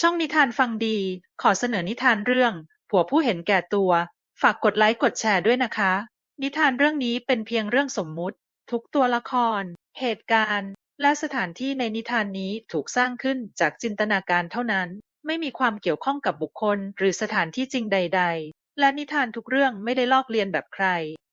ช่องนิทานฟังดี ขอเสนอนิทานเรื่อง ผัวผู้เห็นแก่ตัว ฝากกดไลค์กดแชร์ด้วยนะคะ นิทานเรื่องนี้เป็นเพียงเรื่องสมมุติ ทุกตัวละคร เหตุการณ์ และสถานที่ในนิทานนี้ถูกสร้างขึ้นจากจินตนาการเท่านั้น ไม่มีความเกี่ยวข้องกับบุคคล หรือสถานที่จริงใด ๆ และนิทานทุกเรื่องไม่ได้ลอกเลียนแบบใคร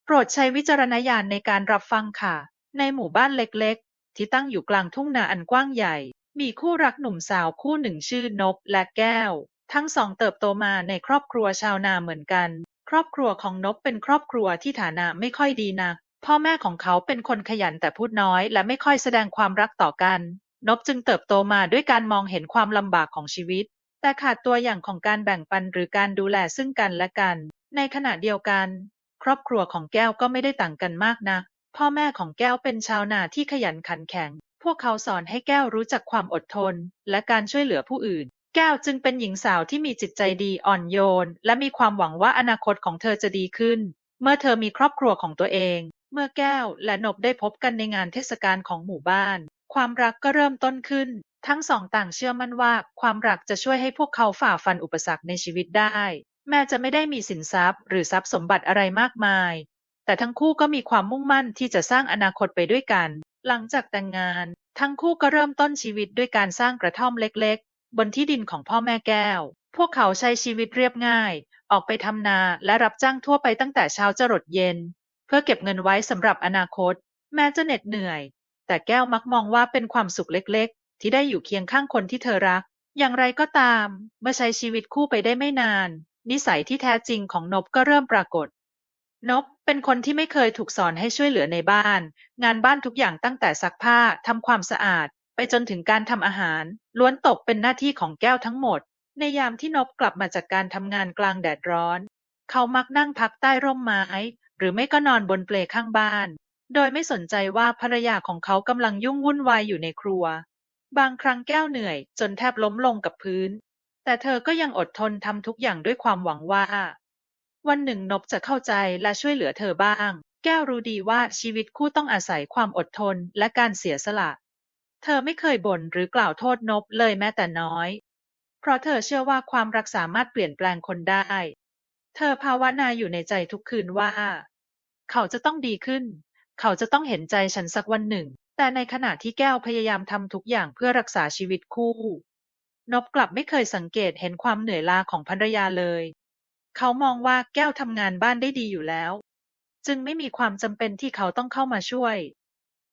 โปรดใช้วิจารณญาณในการรับฟังค่ะ ในหมู่บ้านเล็ก ๆ ที่ตั้งอยู่กลางทุ่งนาอันกว้างใหญ่ มีคู่รักหนุ่มสาวคู่หนึ่งชื่อนบและแก้ว ทั้งสองเติบโตมาในครอบครัวชาวนาเหมือนกัน ครอบครัวของนบเป็นครอบครัวที่ฐานะไม่ค่อยดีนัก พ่อแม่ของเขาเป็นคนขยันแต่พูดน้อย และไม่ค่อยแสดงความรักต่อกันนบจึงเติบโตมาด้วยการมองเห็นความลำบากของชีวิต แต่ขาดตัวอย่างของการแบ่งปันหรือการดูแลซึ่งกันและกัน ในขณะเดียวกัน ครอบครัวของแก้วก็ไม่ได้ต่างกันมากนักพ่อแม่ของแก้วเป็นชาวนาที่ขยันขันแข็ง พวกเขาสอนให้แก้วรู้จักความอดทนและการช่วยเหลือผู้อื่น แก้วจึงเป็นหญิงสาวที่มีจิตใจดีอ่อนโยน และมีความหวังว่าอนาคตของเธอจะดีขึ้น เมื่อเธอมีครอบครัวของตัวเอง เมื่อแก้วและนบได้พบกันในงานเทศกาลของหมู่บ้าน ความรักก็เริ่มต้นขึ้น ทั้งสองต่างเชื่อมั่นว่า ความรักจะช่วยให้พวกเขาฝ่าฟันอุปสรรคในชีวิตได้ แม้จะไม่ได้มีสินทรัพย์ หรือทรัพย์สมบัติอะไรมากมาย แต่ทั้งคู่ก็มีความมุ่งมั่นที่จะสร้างอนาคตไปด้วยกัน หลังจากแต่งงาน ทั้งคู่ก็เริ่มต้นชีวิตด้วยการสร้างกระท่อมเล็ก ๆ บนที่ดินของพ่อแม่แก้ว พวกเขาใช้ชีวิตเรียบง่าย ออกไปทำนาและรับจ้างทั่วไปตั้งแต่เช้าจรดเย็น เพื่อเก็บเงินไว้สำหรับอนาคต แม้จะเหน็ดเหนื่อย แต่แก้วมักมองว่าเป็นความสุขเล็ก ๆ ที่ได้อยู่เคียงข้างคนที่เธอรัก อย่างไรก็ตาม เมื่อใช้ชีวิตคู่ไปได้ไม่นาน นิสัยที่แท้จริงของนบก็เริ่มปรากฏ นบเป็นคนที่ไม่เคยถูกสอนให้ช่วยเหลือในบ้าน งานบ้านทุกอย่างตั้งแต่ซักผ้า ทำความสะอาด ไปจนถึงการทำอาหาร ล้วนตกเป็นหน้าที่ของแก้วทั้งหมด ในยามที่นบกลับมาจากการทำงานกลางแดดร้อน เขามักนั่งพักใต้ร่มไม้ หรือไม่ก็นอนบนเปลข้างบ้าน โดยไม่สนใจว่าภรรยาของเขากำลังยุ่งวุ่นวายอยู่ในครัว บางครั้งแก้วเหนื่อย จนแทบล้มลงกับพื้น แต่เธอก็ยังอดทนทำทุกอย่างด้วยความหวังว่า วันหนึ่งนบจะเข้าใจและช่วยเหลือเธอบ้าง แก้วรู้ดีว่าชีวิตคู่ต้องอาศัยความอดทนและการเสียสละ เธอไม่เคยบ่นหรือกล่าวโทษนบเลยแม้แต่น้อย เพราะเธอเชื่อว่าความรักสามารถเปลี่ยนแปลงคนได้ เธอภาวนาอยู่ในใจทุกคืนว่า เขาจะต้องดีขึ้น เขาจะต้องเห็นใจฉันสักวันหนึ่ง แต่ในขณะที่แก้วพยายามทำทุกอย่างเพื่อรักษาชีวิตคู่นบกลับไม่เคยสังเกตเห็นความเหนื่อยล้าของภรรยาเลย เขามองว่าแก้วทำงานบ้านได้ดีอยู่แล้ว จึงไม่มีความจำเป็นที่เขาต้องเข้ามาช่วย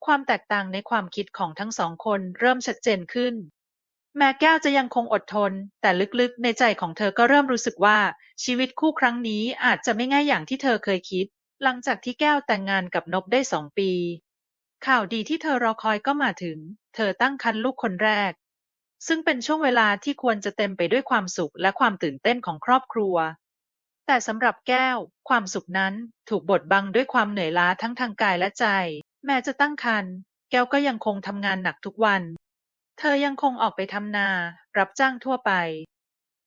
ความแตกต่างในความคิดของทั้งสองคนเริ่มชัดเจนขึ้น แม้แก้วจะยังคงอดทน แต่ลึกๆ ในใจของเธอก็เริ่มรู้สึกว่าชีวิตคู่ครั้งนี้อาจจะไม่ง่ายอย่างที่เธอเคยคิด หลังจากที่แก้วแต่งงานกับนบได้สองปี ข่าวดีที่เธอรอคอยก็มาถึง เธอตั้งครรภ์ลูกคนแรกซึ่งเป็นช่วงเวลาที่ควรจะเต็มไปด้วยความสุขและความตื่นเต้นของครอบครัว แต่สำหรับแก้ว ความสุขนั้นถูกบดบังด้วยความเหนื่อยล้าทั้งทางกายและใจ แม้จะตั้งครรภ์แก้วก็ยังคงทำงานหนักทุกวัน เธอยังคงออกไปทำนา รับจ้างทั่วไป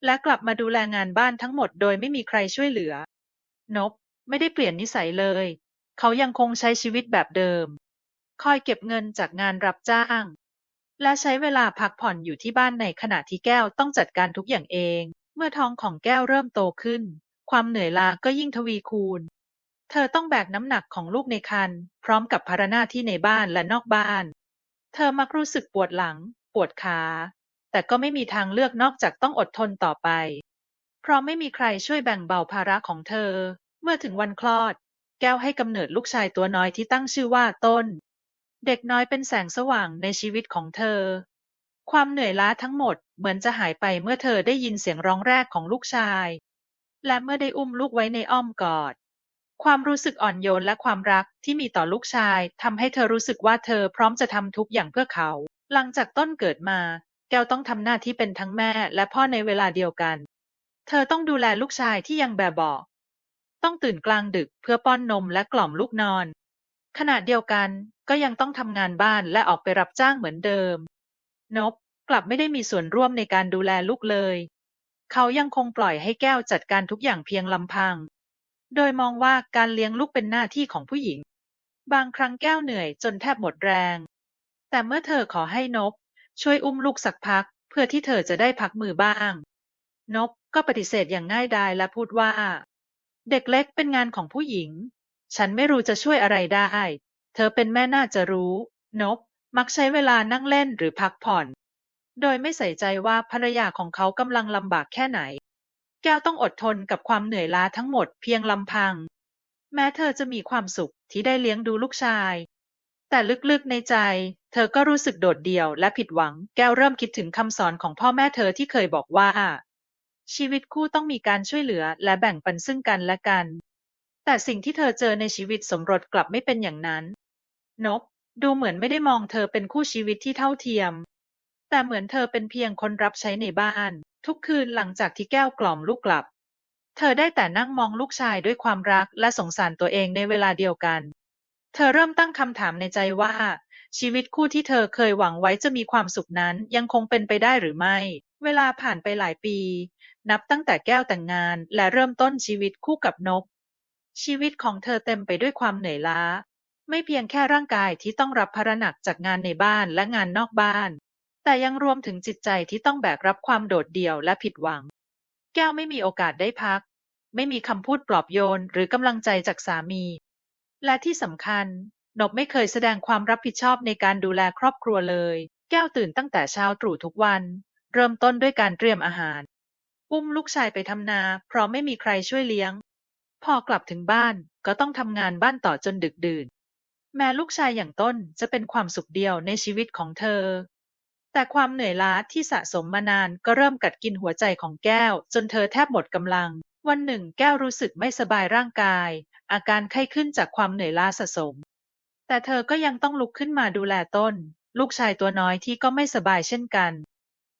และกลับมาดูแลงานบ้านทั้งหมดโดยไม่มีใครช่วยเหลือ นบไม่ได้เปลี่ยนนิสัยเลย เขายังคงใช้ชีวิตแบบเดิม คอยเก็บเงินจากงานรับจ้าง และใช้เวลาพักผ่อนอยู่ที่บ้านในขณะที่แก้วต้องจัดการทุกอย่างเอง เมื่อท้องของแก้วเริ่มโตขึ้น ความเหนื่อยล้าก็ยิ่งทวีคูณ เธอต้องแบกน้ำหนักของลูกในครรภ์พร้อมกับภาระหน้าที่ในบ้านและนอกบ้าน เธอมักรู้สึกปวดหลัง ปวดขา แต่ก็ไม่มีทางเลือกนอกจากต้องอดทนต่อไป เพราะไม่มีใครช่วยแบ่งเบาภาระของเธอ เมื่อถึงวันคลอด แก้วให้กำเนิดลูกชายตัวน้อยที่ตั้งชื่อว่าต้น เด็กน้อยเป็นแสงสว่างในชีวิตของเธอความเหนื่อยล้าทั้งหมดเหมือนจะหายไปเมื่อเธอได้ยินเสียงร้องแรกของลูกชาย และเมื่อได้อุ้มลูกไว้ในอ้อมกอด ความรู้สึกอ่อนโยนและความรักที่มีต่อลูกชายทำให้เธอรู้สึกว่าเธอพร้อมจะทำทุกอย่างเพื่อเขา หลังจากต้นเกิดมา แก้วต้องทำหน้าที่เป็นทั้งแม่และพ่อในเวลาเดียวกัน เธอต้องดูแลลูกชายที่ยังแบบเบาต้องตื่นกลางดึกเพื่อป้อนนมและกล่อมลูกนอน ขณะเดียวกันก็ยังต้องทำงานบ้านและออกไปรับจ้างเหมือนเดิม นบกลับไม่ได้มีส่วนร่วมในการดูแลลูกเลย เขายังคงปล่อยให้แก้วจัดการทุกอย่างเพียงลำพัง โดยมองว่าการเลี้ยงลูกเป็นหน้าที่ของผู้หญิง บางครั้งแก้วเหนื่อยจนแทบหมดแรง แต่เมื่อเธอขอให้นบ ช่วยอุ้มลูกสักพัก เพื่อที่เธอจะได้พักมือบ้าง นบก็ปฏิเสธอย่างง่ายดายและพูดว่า เด็กเล็กเป็นงานของผู้หญิง ฉันไม่รู้จะช่วยอะไรได้ เธอเป็นแม่น่าจะรู้ นบมักใช้เวลานั่งเล่นหรือพักผ่อน โดยไม่ใส่ใจว่าภรรยาของเขากำลังลำบากแค่ไหน แก้วต้องอดทนกับความเหนื่อยล้าทั้งหมดเพียงลำพัง แม้เธอจะมีความสุขที่ได้เลี้ยงดูลูกชาย แต่ลึกๆในใจ เธอก็รู้สึกโดดเดี่ยวและผิดหวัง แก้วเริ่มคิดถึงคำสอนของพ่อแม่เธอที่เคยบอกว่า ชีวิตคู่ต้องมีการช่วยเหลือและแบ่งปันซึ่งกันและกัน แต่สิ่งที่เธอเจอในชีวิตสมรสกลับไม่เป็นอย่างนั้น นบดูเหมือนไม่ได้มองเธอเป็นคู่ชีวิตที่เท่าเทียม แต่เหมือนเธอเป็นเพียงคนรับใช้ในบ้าน ทุกคืนหลังจากที่แก้วกล่อมลูกกลับ เธอได้แต่นั่งมองลูกชายด้วยความรักและสงสารตัวเองในเวลาเดียวกัน เธอเริ่มตั้งคำถามในใจว่า ชีวิตคู่ที่เธอเคยหวังไว้จะมีความสุขนั้นยังคงเป็นไปได้หรือไม่ เวลาผ่านไปหลายปี นับตั้งแต่แก้วแต่งงาน และเริ่มต้นชีวิตคู่กับนก ชีวิตของเธอเต็มไปด้วยความเหนื่อยล้า ไม่เพียงแค่ร่างกายที่ต้องรับภาระหนักจากงานในบ้านและงานนอกบ้าน แต่ยังรวมถึงจิตใจที่ต้องแบกรับความโดดเดี่ยวและผิดหวัง แก้วไม่มีโอกาสได้พัก ไม่มีคำพูดปลอบโยนหรือกำลังใจจากสามี และที่สำคัญนบไม่เคยแสดงความรับผิดชอบในการดูแลครอบครัวเลย แก้วตื่นตั้งแต่เช้าตรู่ทุกวัน เริ่มต้นด้วยการเตรียมอาหาร อุ้มลูกชายไปทำนา เพราะไม่มีใครช่วยเลี้ยง พอกลับถึงบ้านก็ต้องทำงานบ้านต่อจนดึกดื่น แม้ลูกชายอย่างต้นจะเป็นความสุขเดียวในชีวิตของเธอ แต่ความเหนื่อยล้าที่สะสมมานานก็เริ่มกัดกินหัวใจของแก้ว จนเธอแทบหมดกำลัง วันหนึ่งแก้วรู้สึกไม่สบายร่างกาย อาการไข้ขึ้นจากความเหนื่อยล้าสะสม แต่เธอก็ยังต้องลุกขึ้นมาดูแลต้น ลูกชายตัวน้อยที่ก็ไม่สบายเช่นกัน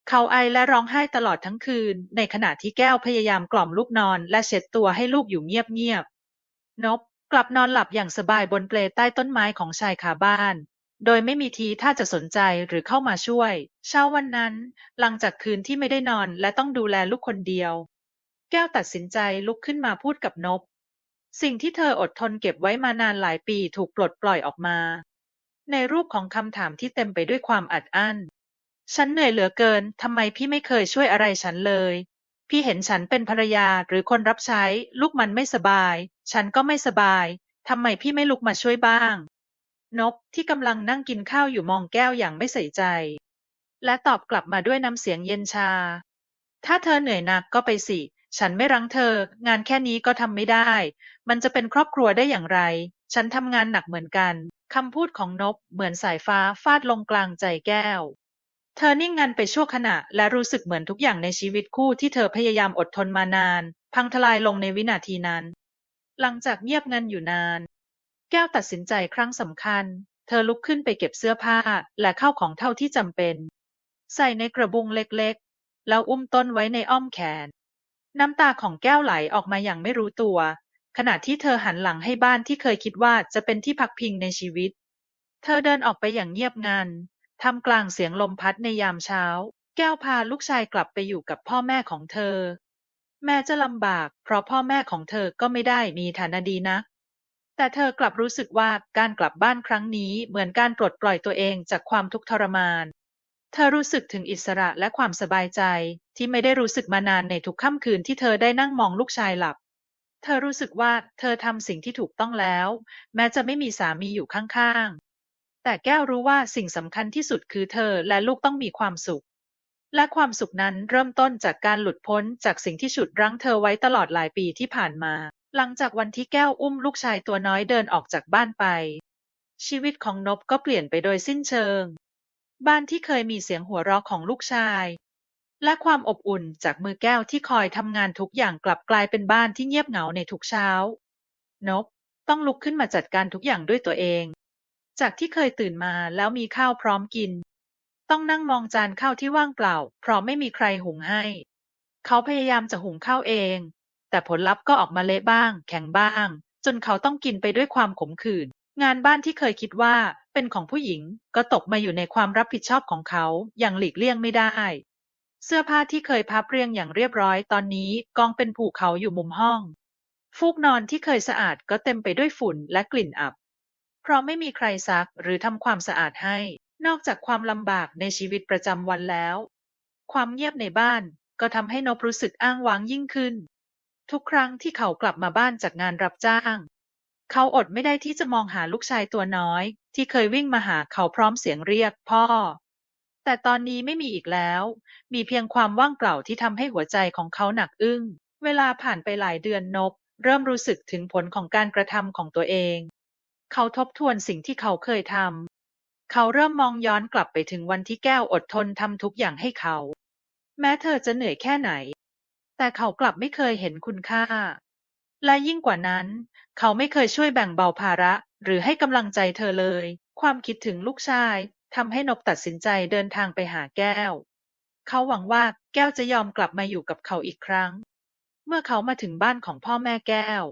เขาไอและร้องไห้ตลอดทั้งคืน ในขณะที่แก้วพยายามกล่อมลูกนอน และเช็ดตัวให้ลูกอยู่เงียบๆนบกลับนอนหลับอย่างสบายบนเปลใต้ต้นไม้ของชายคาบ้าน โดยไม่มีทีท่าจะสนใจหรือเข้ามาช่วย เช้าวันนั้น หลังจากคืนที่ไม่ได้นอนและต้องดูแลลูกคนเดียว แก้วตัดสินใจลุกขึ้นมาพูดกับนบ สิ่งที่เธออดทนเก็บไว้มานานหลายปีถูกปลดปล่อยออกมา ในรูปของคำถามที่เต็มไปด้วยความอัดอั้น ฉันเหนื่อยเหลือเกินทำไมพี่ไม่เคยช่วยอะไรฉันเลย พี่เห็นฉันเป็นภรรยาหรือคนรับใช้ ลูกมันไม่สบาย ฉันก็ไม่สบายทำไมพี่ไม่ลุกมาช่วยบ้าง นบที่กำลังนั่งกินข้าวอยู่มองแก้วอย่างไม่ใส่ใจ และตอบกลับมาด้วยน้ำเสียงเย็นชา ถ้าเธอเหนื่อยหนักก็ไปสิ ฉันไม่รั้งเธอ งานแค่นี้ก็ทำไม่ได้ มันจะเป็นครอบครัวได้อย่างไร ฉันทำงานหนักเหมือนกันคำพูดของนบเหมือนสายฟ้าฟาดลงกลางใจแก้ว เธอนิ่งงันไปชั่วขณะและรู้สึกเหมือนทุกอย่างในชีวิตคู่ที่เธอพยายามอดทนมานาน พังทลายลงในวินาทีนั้น หลังจากเงียบงันอยู่นาน แก้วตัดสินใจครั้งสำคัญ เธอลุกขึ้นไปเก็บเสื้อผ้าและเข้าของเท่าที่จำเป็น ใส่ในกระบุงเล็กๆ แล้วอุ้มต้นไว้ในอ้อมแขน น้ำตาของแก้วไหลออกมาอย่างไม่รู้ตัว ขณะที่เธอหันหลังให้บ้านที่เคยคิดว่าจะเป็นที่พักพิงในชีวิต เธอเดินออกไปอย่างเงียบงันท่ามกลางเสียงลมพัดในยามเช้า แก้วพาลูกชายกลับไปอยู่กับพ่อแม่ของเธอ แม้จะลำบาก เพราะพ่อแม่ของเธอก็ไม่ได้มีฐานะดีนัก แต่เธอกลับรู้สึกว่าการกลับบ้านครั้งนี้เหมือนการปลดปล่อยตัวเองจากความทุกข์ทรมาน เธอรู้สึกถึงอิสระและความสบายใจที่ไม่ได้รู้สึกมานานในทุกค่ำคืนที่เธอได้นั่งมองลูกชายหลับ เธอรู้สึกว่าเธอทำสิ่งที่ถูกต้องแล้ว แม้จะไม่มีสามีอยู่ข้างๆ แต่แก้วรู้ว่าสิ่งสำคัญที่สุดคือเธอและลูกต้องมีความสุข และความสุขนั้นเริ่มต้นจากการหลุดพ้นจากสิ่งที่ฉุดรั้งเธอไว้ตลอดหลายปีที่ผ่านมา หลังจากวันที่แก้วอุ้มลูกชายตัวน้อยเดินออกจากบ้านไป ชีวิตของนบก็เปลี่ยนไปโดยสิ้นเชิง บ้านที่เคยมีเสียงหัวเราะของลูกชาย และความอบอุ่นจากมือแก้วที่คอยทำงานทุกอย่างกลับกลายเป็นบ้านที่เงียบเหงาในทุกเช้านบต้องลุกขึ้นมาจัดการทุกอย่างด้วยตัวเอง จากที่เคยตื่นมาแล้วมีข้าวพร้อมกิน ต้องนั่งมองจานข้าวที่ว่างเปล่า เพราะไม่มีใครหุงให้ เขาพยายามจะหุงข้าวเอง แต่ผลลัพธ์ก็ออกมาเละบ้าง แข็งบ้าง จนเขาต้องกินไปด้วยความขมขื่น งานบ้านที่เคยคิดว่าเป็นของผู้หญิง ก็ตกมาอยู่ในความรับผิดชอบของเขา อย่างหลีกเลี่ยงไม่ได้ เสื้อผ้าที่เคยพับเรียงอย่างเรียบร้อยตอนนี้กองเป็นภูเขาอยู่มุมห้อง ฟูกนอนที่เคยสะอาดก็เต็มไปด้วยฝุ่นและกลิ่นอับ เพราะไม่มีใครซักหรือทำความสะอาดให้ นอกจากความลำบากในชีวิตประจำวันแล้ว ความเงียบในบ้านก็ทำให้นบรู้สึกอ้างว้างยิ่งขึ้น ทุกครั้งที่เขากลับมาบ้านจากงานรับจ้าง เขาอดไม่ได้ที่จะมองหาลูกชายตัวน้อย ที่เคยวิ่งมาหาเขาพร้อมเสียงเรียก พ่อ แต่ตอนนี้ไม่มีอีกแล้ว มีเพียงความว่างเปล่าที่ทำให้หัวใจของเขาหนักอึ้ง เวลาผ่านไปหลายเดือนนบ เริ่มรู้สึกถึงผลของการกระทำของตัวเอง เขาทบทวนสิ่งที่เขาเคยทำเขาเริ่มมองย้อนกลับไปถึงวันที่แก้วอดทนทำทุกอย่างให้เขา แม้เธอจะเหนื่อยแค่ไหน แต่เขากลับไม่เคยเห็นคุณค่า และยิ่งกว่านั้น เขาไม่เคยช่วยแบ่งเบาภาระหรือให้กำลังใจเธอเลย ความคิดถึงลูกชายทำให้นบตัดสินใจเดินทางไปหาแก้ว เขาหวังว่าแก้วจะยอมกลับมาอยู่กับเขาอีกครั้ง เมื่อเขามาถึงบ้านของพ่อแม่แก้ว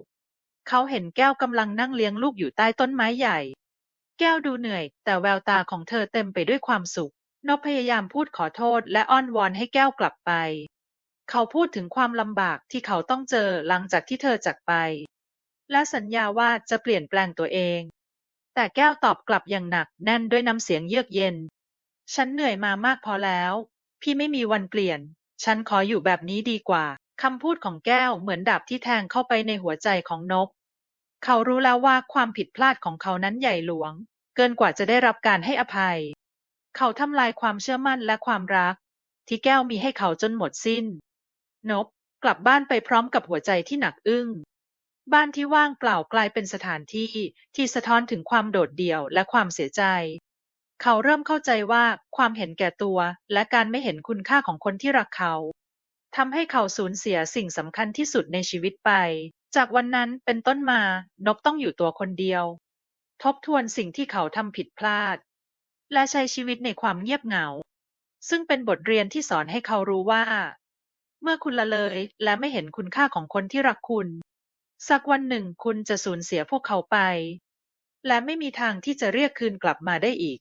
เขาเห็นแก้วกำลังนั่งเลี้ยงลูกอยู่ใต้ต้นไม้ใหญ่ แก้วดูเหนื่อย แต่แววตาของเธอเต็มไปด้วยความสุข นบพยายามพูดขอโทษและอ้อนวอนให้แก้วกลับไป เขาพูดถึงความลำบากที่เขาต้องเจอหลังจากที่เธอจากไป และสัญญาว่าจะเปลี่ยนแปลงตัวเอง แต่แก้วตอบกลับอย่างหนักแน่นด้วยน้ำเสียงเยือกเย็น ฉันเหนื่อยมามากพอแล้ว พี่ไม่มีวันเปลี่ยน ฉันขออยู่แบบนี้ดีกว่าคำพูดของแก้วเหมือนดาบที่แทงเข้าไปในหัวใจของนบเขารู้แล้วว่าความผิดพลาดของเขานั้นใหญ่หลวง เกินกว่าจะได้รับการให้อภัย เขาทำลายความเชื่อมั่นและความรัก ที่แก้วมีให้เขาจนหมดสิ้น นบกลับบ้านไปพร้อมกับหัวใจที่หนักอึ้ง บ้านที่ว่างเปล่ากลายเป็นสถานที่ที่สะท้อนถึงความโดดเดี่ยวและความเสียใจ เขาเริ่มเข้าใจว่าความเห็นแก่ตัวและการไม่เห็นคุณค่าของคนที่รักเขาทำให้เขาสูญเสียสิ่งสำคัญที่สุดในชีวิตไป จากวันนั้นเป็นต้นมานบต้องอยู่ตัวคนเดียว ทบทวนสิ่งที่เขาทำผิดพลาด และใช้ชีวิตในความเงียบเหงา ซึ่งเป็นบทเรียนที่สอนให้เขารู้ว่า เมื่อคุณละเลยและไม่เห็นคุณค่าของคนที่รักคุณ สักวันหนึ่งคุณจะสูญเสียพวกเขาไป และไม่มีทางที่จะเรียกคืนกลับมาได้อีก